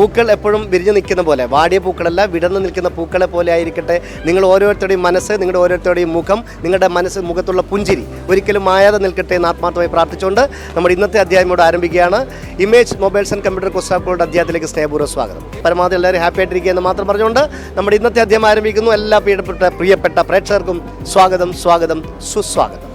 പൂക്കൾ എപ്പോഴും വിരിഞ്ഞു നിൽക്കുന്ന പോലെ വാടിയ പൂക്കളല്ല വിടർന്നു നിൽക്കുന്ന പൂക്കളെ പോലെ ആയിരിക്കട്ടെ. നിങ്ങൾ ഓരോരുത്തരുടെയും മനസ്സ് നിങ്ങളുടെ ഓരോരുത്തരുടെയും മുഖം നിങ്ങളുടെ മനസ്സ് മുഖത്തുള്ള പുഞ്ചിരി ഒരിക്കലും മായാതെ നിൽക്കട്ടെ എന്ന് ആത്മാർത്ഥമായി പ്രാർത്ഥിച്ചുകൊണ്ട് നമ്മുടെ ഇന്നത്തെ അധ്യായം ഇവിടെ ആരംഭിക്കുകയാണ്. ഇമേജ് മൊബൈൽസ് ആൻഡ് കമ്പ്യൂട്ടർ കുസ്താപ്പുകളുടെ അധ്യായത്തിലേക്ക് സ്നേഹപൂർവ സ്വാഗതം. പരമാവധി എല്ലാവരും ഹാപ്പി ആയിട്ടിരിക്കുക എന്ന് മാത്രം പറഞ്ഞുകൊണ്ട് നമ്മുടെ ഇന്നത്തെ അധ്യായം ആരംഭിക്കുന്നു. എല്ലാ പ്രിയപ്പെട്ട പ്രിയപ്പെട്ട പ്രേക്ഷകർക്കും സ്വാഗതം സ്വാഗതം സുസ്വാഗതം.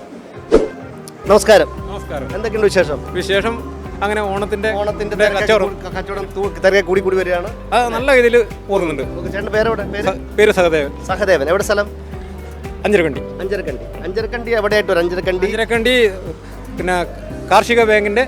നമസ്കാരം. നമസ്കാരം. എന്തൊക്കെയുണ്ട് വിശേഷം? വിശേഷം അങ്ങനെ ഓണത്തിന്റെ ഓണത്തിന്റെ ന്റെ കച്ചവടം. കച്ചവടം തിരക്കെ കൂടി കൂടി വരികയാണ്. അത് നല്ല രീതിയിൽ പോകുന്നുണ്ട് ചേട്ടന്റെ പേരെവിടെ? പേര്? സഹദേവൻ. സഹദേവൻ. എവിടെ സ്ഥലം? അഞ്ചരക്കണ്ടി. അഞ്ചരക്കണ്ടി. അഞ്ചരക്കണ്ടി എവിടെയായിട്ട് ഒരു അഞ്ചരക്കണ്ടി? അഞ്ചരക്കണ്ടി പിന്നെ കാർഷിക ബാങ്കിന്റെ.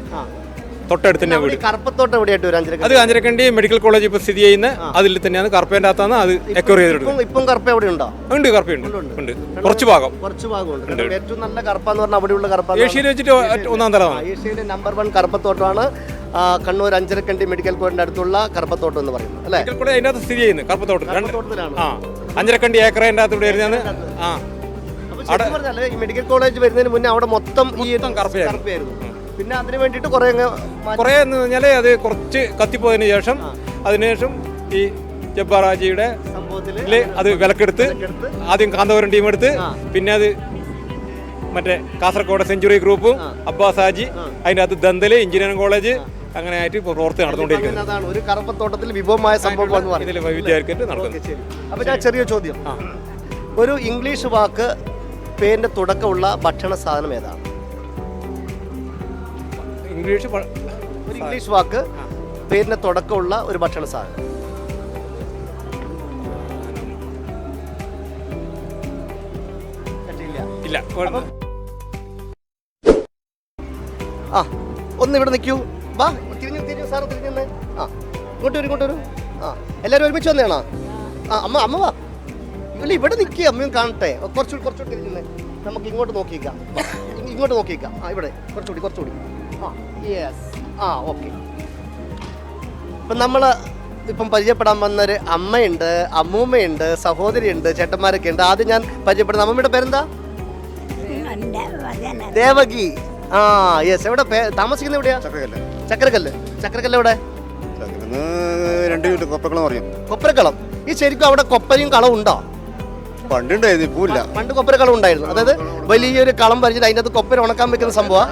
തൊട്ടടുത്ത് തന്നെ വീട്. കറുപ്പത്തോട്ട് എവിടെയായിട്ട് അത് അഞ്ചരക്കണ്ടി മെഡിക്കൽ കോളേജ് ഇപ്പൊ സ്ഥിതി ചെയ്യുന്ന അതിൽ തന്നെയാണ്. കറുപ്പേന്റെ അകത്താണ് അത് എക്വയർ ചെയ്തിട്ടുണ്ട് ഇപ്പം കറുപ്പ എവിടെ ഉണ്ടോ ഉണ്ട് കർപ്പയുണ്ട് ഉണ്ട്. കുറച്ച് ഭാഗം. കുറച്ച് ഭാഗമുണ്ട് ഏറ്റവും നല്ല കറുപ്പാന്ന് പറഞ്ഞാൽ അവിടെയുള്ള കറുപ്പ ഏഷ്യയിൽ വെച്ചിട്ട് ഒന്നാം തരമാണ്. ഏഷ്യയിലെ നമ്പർ വൺ കറുപ്പത്തോട്ടമാണ് കണ്ണൂർ അഞ്ചരക്കണ്ടി മെഡിക്കൽ കോളേജിന്റെ അടുത്തുള്ള കറുപ്പത്തോട്ടം എന്ന് പറയുന്നത് അല്ലേ? മെഡിക്കൽ കോളേജ് അതിന്റെ അകത്ത് സ്ഥിതി ചെയ്യുന്നത് കറുപ്പത്തോട്ടത്തിലാണ് ആ അഞ്ചരക്കണ്ടി ഏക്കറേന്റെ അകത്ത് ഇവിടെ വരുന്നതാണ്. ആ. ഈ മെഡിക്കൽ കോളേജ് വരുന്നതിന് മുന്നേ അവിടെ മൊത്തം ഈ കറുപ്പായിരുന്നു കറുപ്പയായിരുന്നു. പിന്നെ അതിന് വേണ്ടിയിട്ട് കുറെ കുറേ എന്ന് പറഞ്ഞാൽ അത് കുറച്ച് കത്തിപ്പോയതിന് ശേഷം അതിനുശേഷം ഈ ജബ്ബാറാജിയുടെ സംഭവത്തിൽ അത് വിലക്കെടുത്ത് ആദ്യം കാന്തപുരം ടീം എടുത്ത് പിന്നെ അത് മറ്റേ കാസർഗോഡ് സെഞ്ചുറി ഗ്രൂപ്പും അബ്ബാസ് ഹാജി അതിന്റെ അകത്ത് ദന്തൽ എഞ്ചിനീയറിംഗ് കോളേജ് അങ്ങനെ ആയിട്ട് ഇപ്പോൾ പ്രവർത്തി നടന്നുകൊണ്ടിരിക്കുന്നത് അതാണ്. ഒരു കറുപ്പത്തോട്ടത്തിൽ വിഭവമായ സംഭവം ഇതിൽ വൈവിധ്യമായിട്ട് നടക്കുന്നത് ഓക്കേ, അപ്പൊ ഞാൻ ചെറിയ ചോദ്യം. ഒരു ഇംഗ്ലീഷ് വാക്ക് പേരിന്റെ തുടക്കമുള്ള ഭക്ഷണ സാധനം ഏതാണ്? ഇംഗ്ലീഷ് ഒരു ഇംഗ്ലീഷ് വാക്ക് പേരിന് തുടക്കമുള്ള ഒരു ഭക്ഷണ സാധനം. ഇല്ല. ആ ഒന്ന് ഇവിടെ നിൽക്കൂ. വാ തിരിഞ്ഞു തിരിഞ്ഞു സാറ് തിരിഞ്ഞു. ആ ഇങ്ങോട്ട് വരും ഇങ്ങോട്ട് വരും. ആ എല്ലാവരും ഒരുമിച്ച് വന്നേണോ ആ അമ്മ അമ്മ വാ. ഇല്ല ഇവിടെ നിൽക്കുക അമ്മയും കാണട്ടെ. കുറച്ചുകൂടി കുറച്ചുകൂടി തിരിഞ്ഞു നമുക്ക് ഇങ്ങോട്ട് നോക്കിക്കാം ഇങ്ങോട്ട് നോക്കിക്കാം ആ ഇവിടെ കുറച്ചുകൂടി കുറച്ചുകൂടി. ആ യെസ് ആ ഓക്കെ ഇപ്പം നമ്മൾ ഇപ്പം പരിചയപ്പെടാൻ വന്നൊരു അമ്മയുണ്ട് അമ്മൂമ്മയുണ്ട് സഹോദരിയുണ്ട് ചേട്ടന്മാരൊക്കെ ഉണ്ട്. ആദ്യം ഞാൻ പരിചയപ്പെടുന്ന അമ്മമ്മയുടെ പേരെന്താ? ദേവകി. ആ യെസ് എവിടെ താമസിക്കുന്നത് താമസിക്കുന്ന എവിടെയാ? ചക്രകല്ല് ചക്രകല്ല് ചക്രകല്ല് എവിടെ രണ്ട് കൊപ്രക്കളം കൊപ്രക്കളം ഈ ശരിക്കും അവിടെ കൊപ്പരയും കളവും ഉണ്ടോ? പണ്ടുണ്ടായിരുന്നു ഇപ്പൊ ഇല്ല പണ്ട് കൊപ്പരക്കളം ഉണ്ടായിരുന്നു. അതായത് വലിയൊരു കളം പരിച്ചിട്ട് അതിന്റെ അകത്ത് കൊപ്പര ഉണക്കാൻ വെക്കുന്ന സംഭവം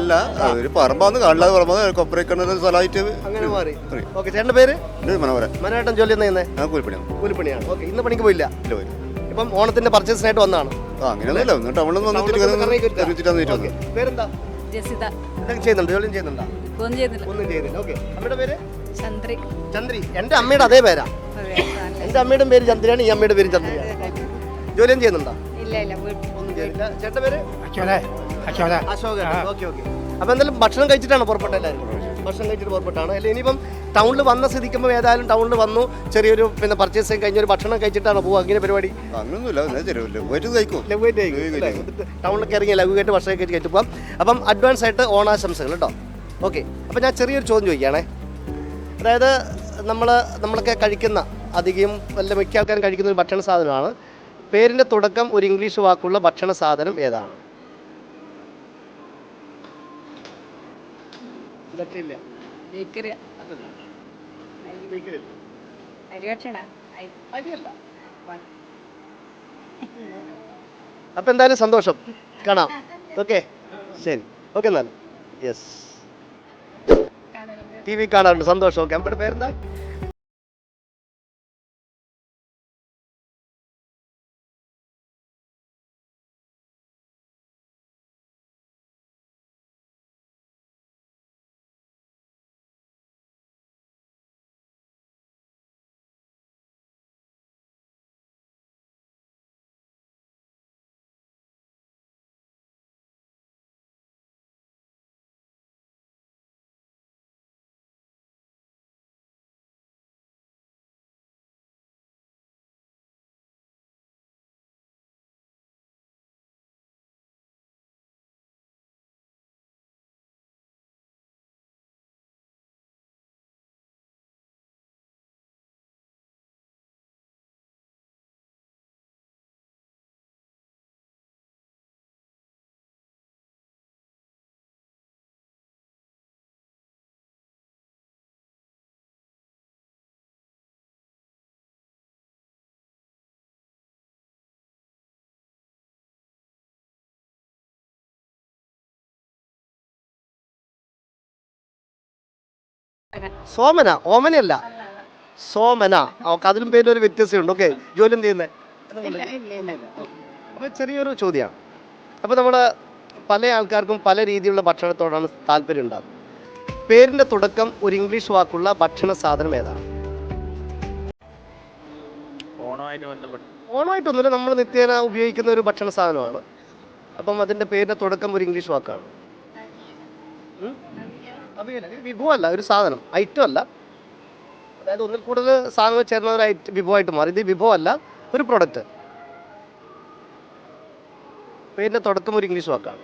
അല്ല ഒരു പറമ്പാന്ന് കാണില്ലാതെ പറമ്പ് കൊപ്പരക്കണ്ണ സ്ഥലമായിട്ട് അങ്ങനെ മാറി. ഓക്കെ ചേട്ടന്റെ പേര്? മനോഹരൻ. മനോഹരൻ ജോലി എന്ന് ചെയ്യുന്നത് ഞാൻ കൂലിപ്പണിയാണ്. കൂലിപ്പണിയാണ്. ഓക്കെ ഇന്ന് പണിക്ക് പോയില്ല? ഇല്ല പോയി ഇപ്പം ഓണത്തിന്റെ പർച്ചേസിനായിട്ട് വന്നാണ്. ആ അങ്ങനെയൊന്നുമില്ല. ഒന്ന് ടൗണിൽ നിന്ന് വന്നിട്ട്. പേരെന്താ? ജസിത. എന്തൊക്കെ ചെയ്യുന്നുണ്ട്? ജോലിയും ചെയ്യുന്നുണ്ടോ? ഒന്നും ചെയ്യുന്നില്ല. ഒന്നും ചെയ്യുന്നില്ല. ഓക്കെ അമ്മയുടെ പേര്? ചന്ദ്രി. ചന്ദ്രി. എന്റെ അമ്മയുടെ അതേ പേരാ. എന്റെ അമ്മയുടെ പേര് ചന്ദ്രിയാണ് ഈ അമ്മയുടെ പേര് ചന്ദ്രയാണ്. ജോലിയും ചെയ്യുന്നുണ്ടോ? ഇല്ല ഇല്ല വീട്ടിൽ. ഒന്നും ചെയ്യുന്നില്ല ചേട്ടന്റെ പേര്? അശോകൻ. Okay okay. അപ്പൊ എന്തായാലും ഭക്ഷണം കഴിച്ചിട്ടാണ് പുറപ്പെട്ടത് എല്ലാവരും? ഭക്ഷണം കഴിച്ചിട്ട് പുറപ്പെട്ടാണ്. അല്ലെ ഇനിയിപ്പം ടൗണിൽ വന്ന സ്ഥിതിക്കുമ്പോൾ ഏതായാലും ടൗണിൽ വന്നു ചെറിയൊരു പിന്നെ പർച്ചേസ് കഴിഞ്ഞ ഒരു ഭക്ഷണം കഴിച്ചിട്ടാണ് പോകുക അങ്ങനെ പരിപാടി? ടൗണിലൊക്കെ ഇറങ്ങി ലഘുവായിട്ട് ഭക്ഷണം കഴിച്ച് കഴിച്ചു പോകാം അപ്പം അഡ്വാൻസ് ആയിട്ട് ഓണാശംസകൾ കേട്ടോ ഓക്കെ. അപ്പം ഞാൻ ചെറിയൊരു ചോദ്യം ചോദിക്കുകയാണേ. അതായത് നമ്മൾ നമ്മളൊക്കെ കഴിക്കുന്ന അധികം വല്ല മിക്ക ആൾക്കാരും കഴിക്കുന്ന ഒരു ഭക്ഷണ സാധനമാണ്. പേരിന്റെ തുടക്കം ഒരു ഇംഗ്ലീഷ് വാക്കുള്ള ഭക്ഷണ സാധനം ഏതാണ്? അപ്പൊ എന്തായാലും സന്തോഷം. കാണാം. ഓക്കെ. ശരി. ഓക്കെ എന്നാൽ യെസ്. ടി വി കാണാറുണ്ട്. സന്തോഷം. ഓക്കെ. അമ്മയുടെ പേരെന്താ? സോമന ഓമനയല്ല. സോമന. ഓക്കെ അതിലും പേരിൽ ഒരു വ്യത്യസ്തമുണ്ട് ഓക്കെ ജോലി എന്ത് ചെയ്യുന്നത് അപ്പോൾ ചെറിയൊരു ചോദ്യമാണ് അപ്പോൾ നമ്മൾ പല ആൾക്കാർക്കും പല രീതിയിലുള്ള ഭക്ഷണത്തോടാണ് താല്പര്യം ഉണ്ടാകും പേരിന്റെ തുടക്കം ഒരു ഇംഗ്ലീഷ് വാക്കുള്ള ഭക്ഷണ സാധനം ഏതാണ്? ഓണമായിട്ടൊന്നുമില്ല നമ്മൾ നിത്യേന ഉപയോഗിക്കുന്ന ഒരു ഭക്ഷണ സാധനമാണ്. അപ്പം അതിന്റെ പേരിന്റെ തുടക്കം ഒരു ഇംഗ്ലീഷ് വാക്കാണ്. വിഭവമല്ല ഒരു സാധനം. ഐറ്റം അല്ല. അതായത് ഒന്നിൽ കൂടുതൽ സാധനങ്ങൾ ചേർന്ന ഒരു ഐറ്റം വിഭവമായിട്ട് മാറി. ഇത് വിഭവമല്ല ഒരു പ്രൊഡക്റ്റ് പേരിന്റെ തുടക്കം ഒരു ഇംഗ്ലീഷ് വാക്കാണ്.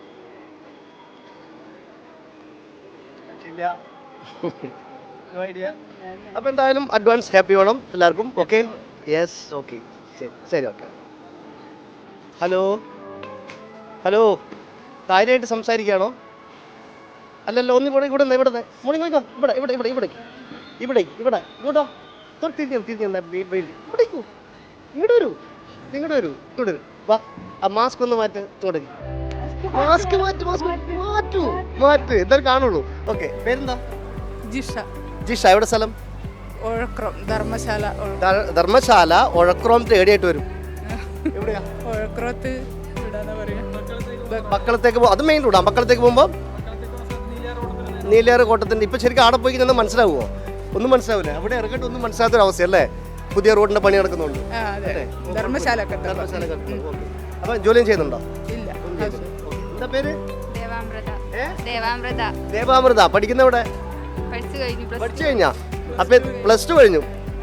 അപ്പോൾ എന്തായാലും അഡ്വാൻസ് ഹാപ്പി വേണം എല്ലാവർക്കും. ഓക്കെ യെസ് ഓക്കെ ശരി ശരി ഓക്കെ ഹലോ ഹലോ കാര്യമായിട്ട് സംസാരിക്കുകയാണോ? അല്ലല്ലോ ഒന്ന് ഇവിടെ ഇവിടെ ഇവിടെ. മോളി നോക്കോ ഇവിടെ ഇവിടെ ഇവിടെ ഇവിടെ ഇവിടെ ഇവിടെ. ഇങ്ങോട്ടോ? തിരിഞ്ഞു തിരിഞ്ഞു ഇവിടെ ഇങ്ങോട്ട് വരൂ. നിങ്ങളുടെ വരൂ വരൂ. വാ ആ മാസ്ക് ഒന്ന് മാറ്റ് തുടങ്ങി. മാസ്ക് മാറ്റ് മാസ്ക് മാറ്റൂ. മാറ്റ് എന്തായാലും കാണുള്ളൂ. ഓക്കെ പേരെന്താ? ജിഷ. ജിഷ എവിടെ സ്ഥലം? ഒഴക്രം ധർമ്മശാല ധർമ്മശാല ഒഴക്രോമത്തെ ഏടിയായിട്ട് വരും. എവിടെയാ? ഒഴക്രത്ത് മക്കളത്തേക്ക് പോ- അത് മെയിൻ റോഡാ മക്കളത്തേക്ക് പോകുമ്പോൾ നീലേറ് കോട്ടത്തിന്റെ ഇപ്പോൾ ശരിക്കും അവിടെ പോയി നിന്ന് മനസ്സിലാവുമോ ഒന്നും മനസ്സിലാവില്ല. അവിടെ ഇറങ്ങിയിട്ട് ഒന്നും മനസ്സിലാത്തൊരു അവസ്ഥയല്ലേ? പുതിയ റോഡിന്റെ പണി നടക്കുന്നുണ്ട്. ധർമ്മശാല അതെ ധർമ്മശാലക്കത്തെ അപ്പൊ ജോലിയും ചെയ്യുന്നുണ്ടോ? ഇല്ല. എന്താ പേര്? ദേവാമൃത? ദേവാമൃത. ദേവാമൃത. പഠിക്കുന്ന ഇവിടെ പഠിച്ചു കഴിഞ്ഞു പ്ലസ് കഴിഞ്ഞാ? അപ്പൊ പ്ലസ് ടു കഴിഞ്ഞു.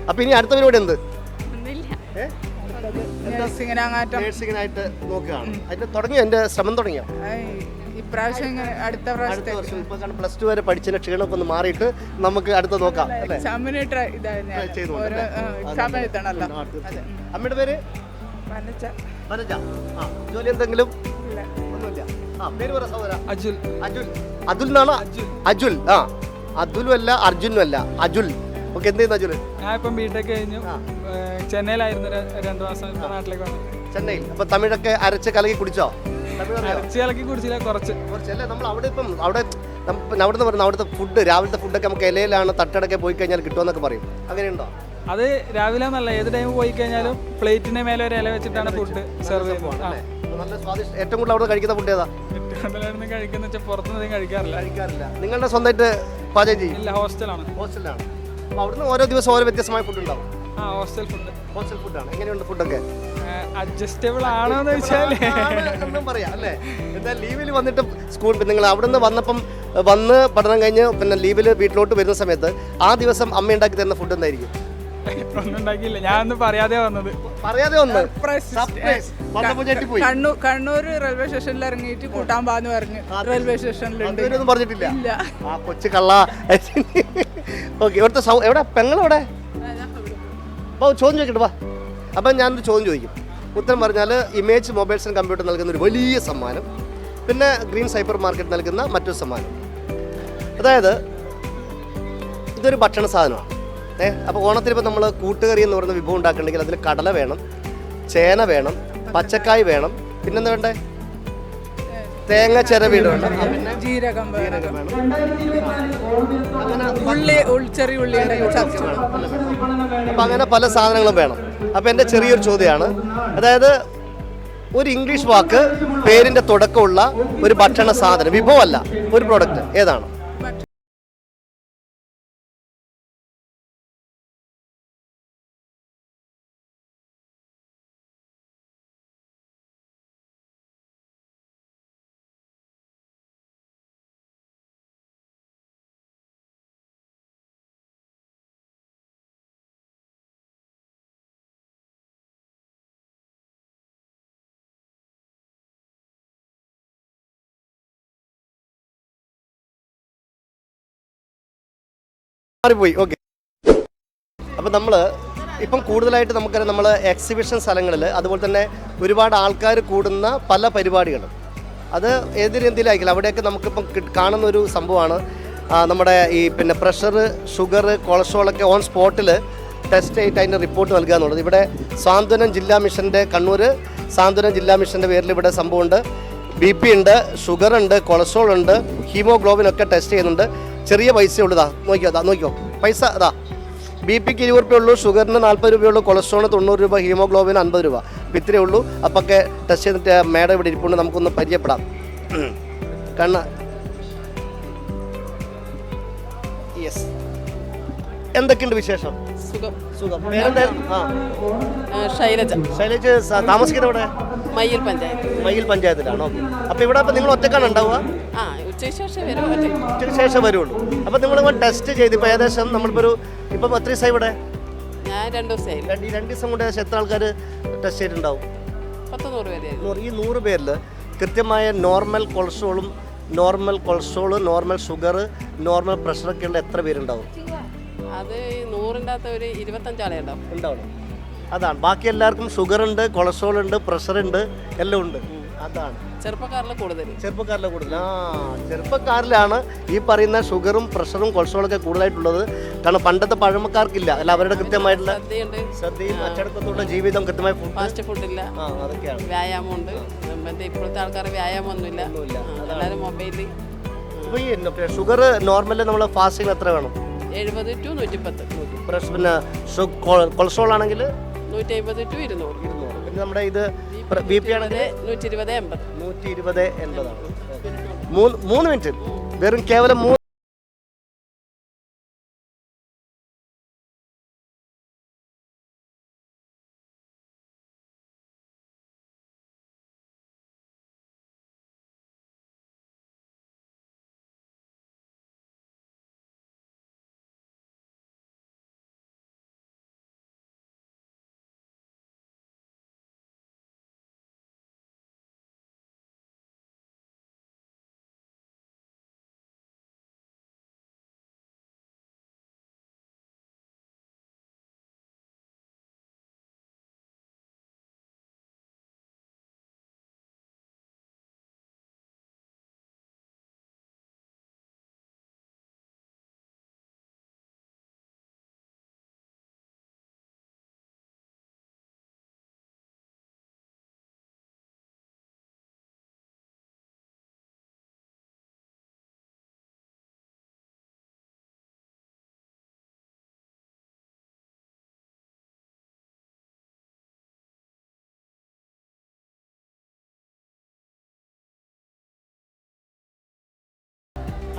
അപ്പൊ ഇനി അടുത്ത പരിപാടി എന്ത് നോക്കുകയാണ്. അതിന്റെ തുടങ്ങിയോ? എന്റെ ശ്രമം തുടങ്ങിയോ? ഇപ്രാവശ്യം ഇങ്ങനെ അടുത്ത അടുത്ത പ്രാവശ്യത്തേക്ക്. വർഷം. ഇപ്പൊ പ്ലസ് ടു വരെ പഠിച്ചതിന്റെ ക്ഷീണമൊക്കെ ഒന്ന് മാറിയിട്ട് നമുക്ക് അടുത്ത നോക്കാം അല്ലേ എക്സാമിന് ട്രൈ ഇതായിരുന്നു. Try ചെയ്തുകൊണ്ട് ഓരോ അല്ലേ? എക്സാം എഴുതണല്ലോ. ആ, അതെ. ഉം. അമ്മയുടെ പേര്? ആ ജോലി എന്തെങ്കിലും? ഇല്ല. ഒന്നുമില്ല. ആ പേര് പറ സഹോദര. അജുൽ. അജുൽ. അതുൽ എന്നാണ്? അജുൽ. ആ അതുലും അല്ല അർജുനും അല്ല അജുൽ. ഓക്കെ എന്ത് ചെയ്യുന്നു അജുൽ ഞാൻ ഇപ്പം ബിടെക് കഴിഞ്ഞു. ആ. ഏഹ് ചെന്നൈയിലായിരുന്നു ര- രണ്ട് മാസം ഇപ്പൊ നാട്ടിലേക്ക് വന്നു ചെന്നൈയിൽ. അപ്പൊ തമിഴൊക്കെ അരച്ച് കലക്കി കുടിച്ചോ? അരച്ച് കലക്കി കുടിച്ചില്ല കുറച്ച്. കുറച്ചല്ല? നമ്മൾ അവിടെ ഇപ്പം അവിടെ അവിടെ നിന്ന് പറഞ്ഞു അവിടുത്തെ ഫുഡ് രാവിലത്തെ ഫുഡൊക്കെ നമുക്ക് ഇലയിലാണ് തട്ടടക്കെ പോയി കഴിഞ്ഞാൽ കിട്ടുമെന്നൊക്കെ പറയും. അങ്ങനെയുണ്ടോ? അത് രാവിലെ എന്നല്ല ഏത് ടൈം പോയി കഴിഞ്ഞാലും പ്ലേറ്റിന്റെ മേലെ ഒരു ഇല വെച്ചിട്ടാണ് ഫുഡ് സെർവ് ചെയ്യുന്നത്? നല്ല സ്വാദിഷ്ട ഏറ്റവും കൂടുതൽ അവിടെ കഴിക്കുന്ന ഫുഡ് ഏതാ? ഏറ്റവും കഴിക്കുന്ന വെച്ചാൽ പുറത്തുനിന്ന് കഴിക്കാറില്ല. കഴിക്കാറില്ല. നിങ്ങളുടെ സ്വന്തമായിട്ട് പാചകം ചെയ്യും? ഇല്ല ഹോസ്റ്റലാണ്. ഹോസ്റ്റലാണ് അപ്പോൾ അവിടുന്ന് ഓരോ ദിവസം ഓരോ വ്യത്യസ്തമായ ഫുഡ് ഉണ്ടാവും. ഹോസ്റ്റൽ ഫുഡ് ഹോസ്റ്റൽ ഫുഡാണ് എങ്ങനെയുണ്ട് ഫുഡൊക്കെ അഡ്ജസ്റ്റബിൾ ആണോ എന്ന് വെച്ചാൽ എന്നും പറയാം അല്ലേ? എന്താ ലീവിൽ വന്നിട്ട് സ്കൂൾ നിങ്ങൾ അവിടെ നിന്ന് വന്നപ്പം വന്ന് പഠനം കഴിഞ്ഞ് പിന്നെ ലീവിൽ വീട്ടിലോട്ട് വരുന്ന സമയത്ത് ആ ദിവസം അമ്മ ഉണ്ടാക്കി തരുന്ന ഫുഡ് എന്തായിരിക്കും? ഒന്നുണ്ടാക്കിയില്ല ഞാൻ ഒന്നും പറയാതെ വന്നത്. പറയാതെ ഞെട്ടിപ്പോയി. കണ്ണൂർ കണ്ണൂർ റെയിൽവേ സ്റ്റേഷനിൽ ഇറങ്ങിയിട്ട് കൂട്ടാൻ പാന്ന് പറഞ്ഞു റെയിൽവേ സ്റ്റേഷനിലുണ്ട് പറഞ്ഞിട്ടില്ല. ആ കൊച്ചു കള്ള. ഓക്കെ ഇവിടുത്തെ സൗ എവിടെ? പെങ്ങളെവിടെ അപ്പോൾ ചോദ്യം ചോദിക്കട്ടെ വാ. അപ്പം ഞാനൊരു ചോദ്യം ചോദിക്കും. ഉത്തരം പറഞ്ഞാൽ ഇമേജ് മൊബൈൽസ് ആൻഡ് കമ്പ്യൂട്ടർ നൽകുന്ന ഒരു വലിയ സമ്മാനം പിന്നെ ഗ്രീൻ സൈബർ മാർക്കറ്റ് നൽകുന്ന മറ്റൊരു സമ്മാനം. അതായത് ഇതൊരു ഭക്ഷണ സാധനമാണ്. ഏ അപ്പോൾ ഓണത്തിന് ഇപ്പോൾ നമ്മൾ കൂട്ടുകറി എന്ന് പറയുന്ന വിഭവം ഉണ്ടാക്കണമെങ്കിൽ അതിൽ കടല വേണം ചേന വേണം പച്ചക്കായ് വേണം പിന്നെന്താ വേണ്ടേ? തേങ്ങ ചിരവീട്. അപ്പൊ ആ, പിന്നെ ജീരകം വേണം. ജീരകം വേണം അങ്ങനെ ഉള്ളി ഉൾ- ചെറിയ ഉള്ളി അപ്പം അങ്ങനെ പല സാധനങ്ങളും വേണം. അപ്പം എന്റെ ചെറിയൊരു ചോദ്യമാണ്. അതായത് ഒരു ഇംഗ്ലീഷ് വാക്ക് പേരിന്റെ തുടക്കമുള്ള ഒരു ഭക്ഷണ സാധനം വിഭവമല്ല ഒരു പ്രോഡക്റ്റ് ഏതാണ്? മാറിപ്പോയി. ഓക്കെ അപ്പം നമ്മൾ ഇപ്പം കൂടുതലായിട്ട് നമുക്കറിയാം നമ്മൾ എക്സിബിഷൻ സ്ഥലങ്ങളിൽ അതുപോലെ തന്നെ ഒരുപാട് ആൾക്കാർ കൂടുന്ന പല പരിപാടികളും. അത് ഏത് രീതിയിലായിരിക്കില്ല അവിടെയൊക്കെ നമുക്കിപ്പം കാണുന്ന ഒരു സംഭവമാണ്. നമ്മുടെ ഈ പിന്നെ പ്രഷർ ഷുഗർ കൊളസ്ട്രോളൊക്കെ ഓൺ സ്പോട്ടിൽ ടെസ്റ്റ് ചെയ്തിട്ട് അതിന്റെ റിപ്പോർട്ട് നൽകുക എന്നുള്ളത്. ഇവിടെ സാന്ത്വനം ജില്ലാ മിഷന്റെ കണ്ണൂർ സാന്ത്വനം ജില്ലാ മിഷന്റെ പേരിൽ ഇവിടെ സംഭവമുണ്ട്. ബി പി ഉണ്ട് ഷുഗർ ഉണ്ട് കൊളസ്ട്രോൾ ഉണ്ട് ഹീമോഗ്ലോബിൻ ഒക്കെ ടെസ്റ്റ് ചെയ്യുന്നുണ്ട്. ചെറിയ പൈസ ഉള്ളതാ നോക്കിയോ അതാ നോക്കിയോ. പൈസ അതാ ബി പിക്ക് ഇരുപത് രൂപ ഉള്ളൂ ഷുഗറിന് നാൽപ്പത് രൂപയുള്ളൂ കൊളസ്ട്രോളിന് തൊണ്ണൂറ് രൂപ ഹീമോഗ്ലോബിന് അൻപത് രൂപ അപ്പം ഇത്രയേ ഉള്ളൂ. അപ്പോൾ ഒക്കെ ടെസ്റ്റ് ചെയ്തിട്ട് മേഡം ഇവിടെ ഇരിപ്പുണ്ട്. നമുക്കൊന്ന് പരിചയപ്പെടാം. കണ്ണ. യെസ് എന്തൊക്കെയുണ്ട് വിശേഷം? സുഖം പേരെന്തായിരുന്നു ആ. ശൈലജ. ശൈലജ് സ- താമസിക്കുന്നത് ഇവിടെ മയ്യിൽ പഞ്ചായത്ത്. മയ്യിൽ പഞ്ചായത്തിലാണോ? അപ്പോൾ ഇവിടെ അപ്പോൾ നിങ്ങൾ ഒറ്റക്കാണ് ഉണ്ടാവുക? ആ ഉച്ചയ്ക്ക് ശേഷം വരും ഒറ്റ ഉച്ചയ്ക്ക് ശേഷം വരുള്ളൂ അപ്പോൾ നിങ്ങൾ ടെസ്റ്റ് ചെയ്ത് ഇപ്പോൾ ഏകദേശം നമ്മളിപ്പോൾ ഒരു ഇപ്പം എത്ര ദിവസമായി ഇവിടെ? ഞാൻ രണ്ടു ദിവസമായി. രണ്ട് ഈ രണ്ട് ദിവസം കൊണ്ട് ഏകദേശം എത്ര ആൾക്കാർ ടെസ്റ്റ് ചെയ്തിട്ടുണ്ടാവും? പത്ത് നൂറ് പേരെ നൂറ് ഈ നൂറ് പേരിൽ കൃത്യമായ നോർമൽ കൊളസ്ട്രോളും normal cholesterol normal sugar normal പ്രഷറൊക്കെ ഉള്ള എത്ര പേരുണ്ടാവും? അത് നൂറിന്റെ അകത്ത് ഒരു ഇരുപത്തഞ്ചാളെ ഉണ്ടാവും ഉണ്ടാവണം. അതാണ്. ബാക്കി എല്ലാവർക്കും ഷുഗർ ഉണ്ട് കൊളസ്ട്രോൾ ഉണ്ട് പ്രഷർ ഉണ്ട് എല്ലാം ഉണ്ട്. അതാണ്. ചെറുപ്പക്കാരിൽ കൂടുതൽ ചെറുപ്പക്കാരിലെ കൂടുതൽ ആ ചെറുപ്പക്കാരിലാണ് ഈ പറയുന്ന ഷുഗറും പ്രഷറും കൊളസ്ട്രോളും ഒക്കെ കൂടുതലായിട്ടുള്ളത്. കാരണം പണ്ടത്തെ പഴമക്കാർക്കില്ല. അല്ല അവരുടെ കൃത്യമായിട്ടുള്ള ശ്രദ്ധയും അച്ചടക്കത്തോടെ ജീവിതം കൃത്യമായി ഫാസ്റ്റ് ഫുഡ് ആ അതൊക്കെയാണ്. വ്യായാമമുണ്ട്. മറ്റേ ഇപ്പോഴത്തെ ആൾക്കാർ വ്യായാമമൊന്നുമില്ല. എല്ലാവരും മൊബൈലിൽ ഈ ഷുഗർ നോർമലി നമ്മൾ ഫാസ്റ്റിംഗ് എത്ര വേണം. എഴുപത് ടു നൂറ്റിപ്പത്ത്. പ്രഷർ പിന്നെ കൊളസ്ട്രോൾ ആണെങ്കിൽ നൂറ്റി അമ്പത് ടു ഇരുന്നൂറ്. പിന്നെ നമ്മുടെ ഇത് ബി പി ആണെങ്കിൽ നൂറ്റി ഇരുപത് എൺപത്. നൂറ്റി ഇരുപത് എൺപതാണ്. മൂന്ന് മൂന്ന് മിനിറ്റ്. വെറും കേവലം മൂന്ന്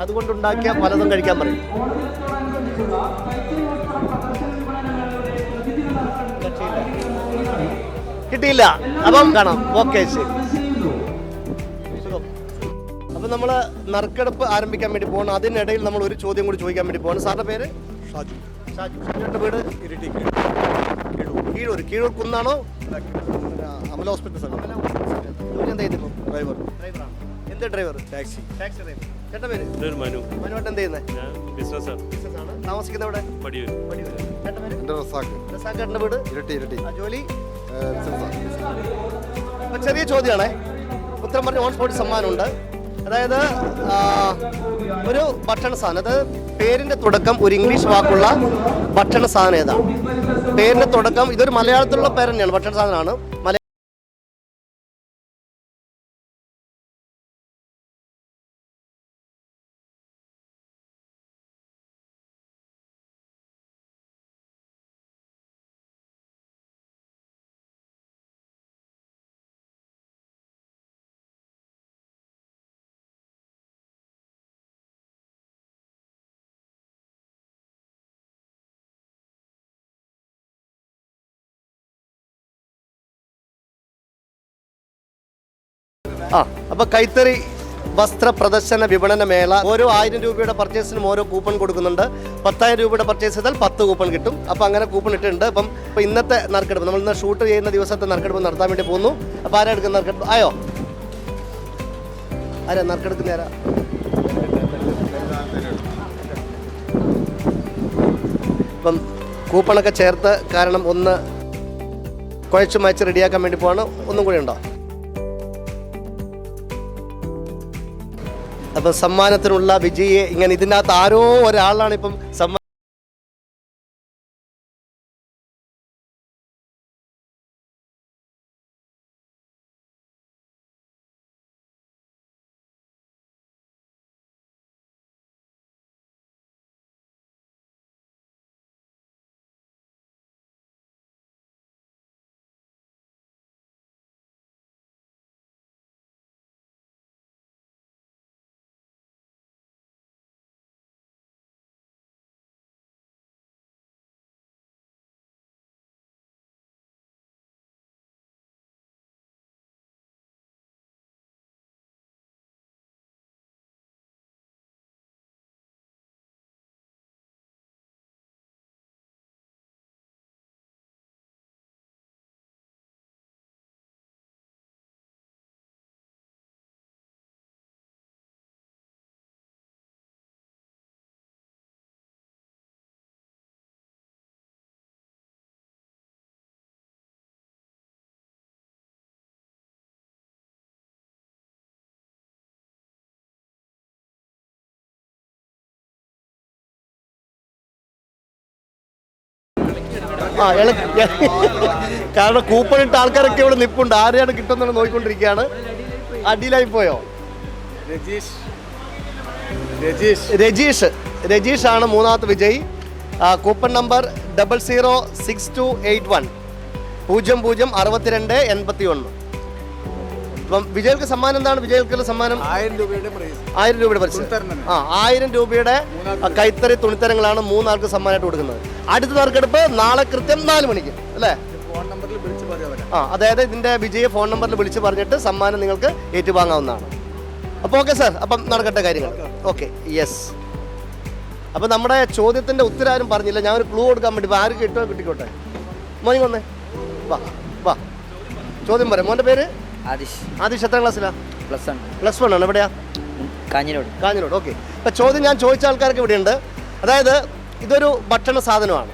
അതുകൊണ്ടുണ്ടാക്കിയ പലതും കഴിക്കാൻ പറയും. കിട്ടിയില്ല. അപ്പം കാണാം. ഓക്കെ ശരി. അപ്പം നമ്മൾ നറുക്കെടുപ്പ് ആരംഭിക്കാൻ വേണ്ടി പോകണം അതിനിടയിൽ നമ്മൾ ഒരു ചോദ്യം കൂടി ചോദിക്കാൻ വേണ്ടി പോകണം സാറിന്റെ പേര്? ഷാജു. ഷാജു. ഷാജുടെ വീട് ഇരിട്ടി കീഴൂർ. കീഴൂർ കുന്നാണോ? അമല ഹോസ്പിറ്റൽ ജോലി അമല ഹോസ്പിറ്റൽ. ഡ്രൈവർ ഡ്രൈവറാണ്. എന്ത് ഡ്രൈവർ? ടാക്സി. Taxi driver. ചേട്ടൻ പേര്? മനു. മനുവേട്ടൻ എന്ത് ചെയ്യുന്നത് ഞാൻ ബിസിനസ്സാണ് ബിസിനസ്സാണ്. താമസിക്കുന്നത് ഇവിടെ പടിയൂർ പടിയൂർ ചേട്ടൻ പേര്? എന്റെ റസാക്ക് രസാക്കേട്ടന്റെ വീട്? ഇരട്ടി ഇരട്ടി. ആ ജോലി? അപ്പൊ ചെറിയ ചോദ്യമാണേ. ഉത്തരം പറഞ്ഞ ഓൺ സ്പോട്ട് സമ്മാനമുണ്ട്. അതായത് ഒരു ഭക്ഷണ സാധനം അത് പേരിന്റെ തുടക്കം ഒരു ഇംഗ്ലീഷ് വാക്കുള്ള ഭക്ഷണ സാധനം ഏതാണ് പേരിന്റെ തുടക്കം ഇതൊരു മലയാളത്തിലുള്ള പേര് തന്നെയാണ് ഭക്ഷണ സാധനമാണ്. ആ അപ്പൊ കൈത്തറി വസ്ത്ര പ്രദർശന വിപണന മേള ഓരോ ആയിരം രൂപയുടെ പർച്ചേസിനും ഓരോ കൂപ്പൺ കൊടുക്കുന്നുണ്ട്. പത്തായിരം രൂപയുടെ പർച്ചേസ് ചെയ്താൽ പത്ത് കൂപ്പൺ കിട്ടും. അപ്പോൾ അങ്ങനെ കൂപ്പൺ ഇട്ടിട്ടുണ്ട്. അപ്പം ഇപ്പൊ ഇന്നത്തെ നറുക്കെടുപ്പ് നമ്മൾ ഇന്ന് ഷൂട്ട് ചെയ്യുന്ന ദിവസത്തെ നറുക്കെടുപ്പ് നടത്താൻ വേണ്ടി പോകുന്നു. അപ്പോൾ ആരാ എടുക്കുന്ന നറുക്കെടുപ്പ്? ആയോ? ആരാ നറുക്കെടുക്കുന്ന ആരാ? ഇപ്പം കൂപ്പണൊക്കെ ചേർത്ത് കാരണം ഒന്ന് കുഴച്ച് മാച്ച് റെഡിയാക്കാൻ വേണ്ടി പോവാണ്. ഒന്നും കൂടി ഉണ്ടോ? അപ്പം സമ്മാനത്തിനുള്ള വിജയെ ഇങ്ങനെ ഇതിനകത്ത് ആരോ ഒരാളാണ് ഇപ്പം സമ്മാനം ആ ഇള കാരണം കൂപ്പൺ ഇട്ട ആൾക്കാരൊക്കെ ഇവിടെ നിപ്പുണ്ട്. ആരെയാണ് കിട്ടുന്നത് നോക്കിക്കൊണ്ടിരിക്കുകയാണ് അടിയിലായി പോയോ? രജീഷ്. രജീഷ്. ആണ് മൂന്നാമത്തെ വിജയി. Coupon number double zero six two eight one. പൂജ്യം പൂജ്യം അറുപത്തിരണ്ട് എൺപത്തി ഒന്ന് അപ്പം വിജയർക്ക് സമ്മാനം എന്താണ്? വിജയകൾക്കുള്ള സമ്മാനം? ആയിരം രൂപയുടെ ആയിരം രൂപയുടെ പരിസരം ആ ആയിരം രൂപയുടെ കൈത്തറി തുണിത്തരങ്ങളാണ് മൂന്നാൾക്ക് സമ്മാനമായിട്ട് കൊടുക്കുന്നത്. അടുത്ത നറുക്കെടുപ്പ് നാളെ കൃത്യം നാല് മണിക്ക് അല്ലേ? ഫോൺ നമ്പറിൽ വിളിച്ച് പറയാം ആ അതായത് ഇതിന്റെ വിജയ ഫോൺ നമ്പറിൽ വിളിച്ച് പറഞ്ഞിട്ട് സമ്മാനം നിങ്ങൾക്ക് ഏറ്റുവാങ്ങാവുന്നതാണ്. അപ്പോൾ ഓക്കെ സാർ അപ്പം നടക്കട്ടെ കാര്യങ്ങൾ. ഓക്കെ യെസ് അപ്പം നമ്മുടെ ചോദ്യത്തിന്റെ ഉത്തരം ആരും പറഞ്ഞില്ല. ഞാൻ ഒരു ക്ലൂ കൊടുക്കാൻ വേണ്ടി ആര് കിട്ടുമോ കിട്ടിക്കോട്ടെ? മോനിങ് വന്നേ. വാ വാ. ചോദ്യം പറയാം മോന്റെ പേര്? ആദിഷ്. ആദിഷ് എത്ര ക്ലാസ്സിലാ? Plus one. പ്ലസ് വൺ ആണ് എവിടെയാ? കാഞ്ഞിരോട്. കാഞ്ഞിരോട്. ഓക്കെ. ഇപ്പം ചോദ്യം ഞാൻ ചോദിച്ച ആൾക്കാർക്ക് ഇവിടെയുണ്ട്. അതായത് ഇതൊരു ഭക്ഷണ സാധനമാണ്.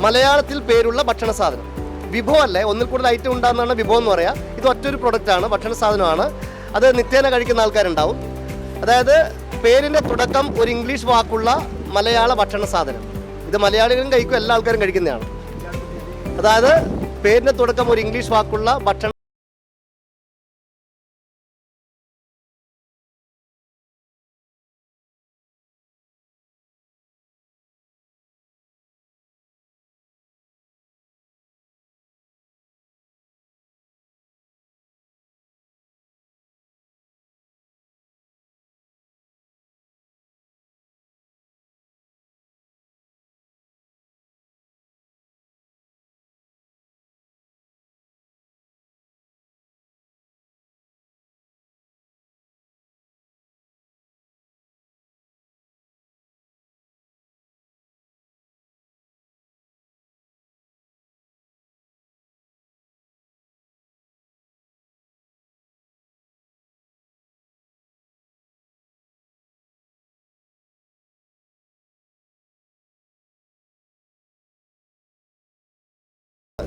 മലയാളത്തിൽ പേരുള്ള ഭക്ഷണ സാധനം. വിഭവം അല്ലേ? ഒന്നിൽ കൂടുതൽ ഐറ്റം ഉണ്ടാകുന്നതാണ് വിഭവം എന്ന് പറയാം. ഇത് ഒറ്റൊരു പ്രൊഡക്റ്റ് ആണ് ഭക്ഷണ സാധനമാണ്. അത് നിത്യേന കഴിക്കുന്ന ആൾക്കാരുണ്ടാവും. അതായത് പേരിന്റെ തുടക്കം ഒരു ഇംഗ്ലീഷ് വാക്കുള്ള മലയാള ഭക്ഷണ സാധനം. ഇത് മലയാളികളും കഴിക്കും എല്ലാ ആൾക്കാരും കഴിക്കുന്നതാണ്. അതായത് പേരിന്റെ തുടക്കം ഒരു ഇംഗ്ലീഷ് വാക്കുള്ള ഭക്ഷണ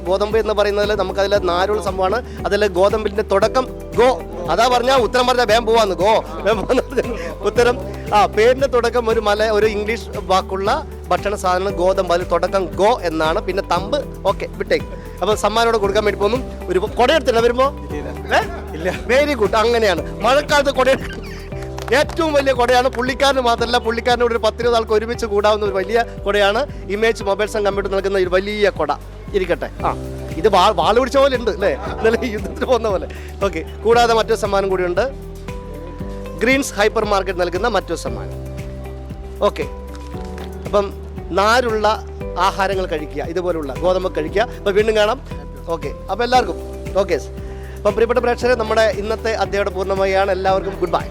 ഗോതമ്പ് എന്ന് പറയുന്നതിൽ നമുക്കതിൽ നാരുള്ള സംഭവമാണ്. അതിൽ ഗോതമ്പിന്റെ തുടക്കം ഗോ. അതാ പറഞ്ഞാൽ ഉത്തരം പറഞ്ഞാൽ വേം പോവാന്ന്. ഗോ. വേം ഉത്തരം. ആ പേരിന്റെ തുടക്കം ഒരു മല ഒരു ഇംഗ്ലീഷ് വാക്കുള്ള ഭക്ഷണ സാധനം ഗോതമ്പ്. അതിൽ തുടക്കം ഗോ എന്നാണ്. പിന്നെ തമ്പ് ഓക്കെ വിട്ടേക്ക്. അപ്പൊ സമ്മാനോട് കൊടുക്കാൻ വേണ്ടി പോകുന്നു. ഒരു കൊടയെടുത്തില്ല വരുമ്പോ? ഇല്ല. വെരി ഗുഡ് അങ്ങനെയാണ്. മഴക്കാലത്ത് കൊട ഏറ്റവും വലിയ കൊടയാണ്. പുള്ളിക്കാരന് മാത്രമല്ല പുള്ളിക്കാരനോട് ഒരു പത്തിരുപത് ആൾക്ക് ഒരുമിച്ച് കൂടാവുന്ന ഒരു വലിയ കൊടയാണ്. ഇമേജ് മൊബൈൽസ് ആൻഡ് കമ്പ്യൂട്ടർ നൽകുന്ന ഒരു വലിയ കൊട. ഇരിക്കട്ടെ. ആ ഇത് വാ വാൾ പിടിച്ച പോലെ ഉണ്ട് അല്ലേ? ഇന്നലെ യുദ്ധത്തിന് പോകുന്ന പോലെ. ഓക്കെ കൂടാതെ മറ്റൊരു സമ്മാനം കൂടിയുണ്ട്. ഗ്രീൻസ് ഹൈപ്പർ മാർക്കറ്റ് നൽകുന്ന മറ്റൊരു സമ്മാനം. ഓക്കെ അപ്പം നാരുള്ള ആഹാരങ്ങൾ കഴിക്കുക ഇതുപോലുള്ള ഗോതമ്പ് കഴിക്കുക. അപ്പോൾ വീണ്ടും കാണാം. ഓക്കെ അപ്പോൾ എല്ലാവർക്കും ഓക്കെ അപ്പം പ്രിയപ്പെട്ട പ്രേക്ഷകരെ നമ്മുടെ ഇന്നത്തെ അദ്ദേഹം പൂർണമായാണ്. എല്ലാവർക്കും ഗുഡ് ബൈ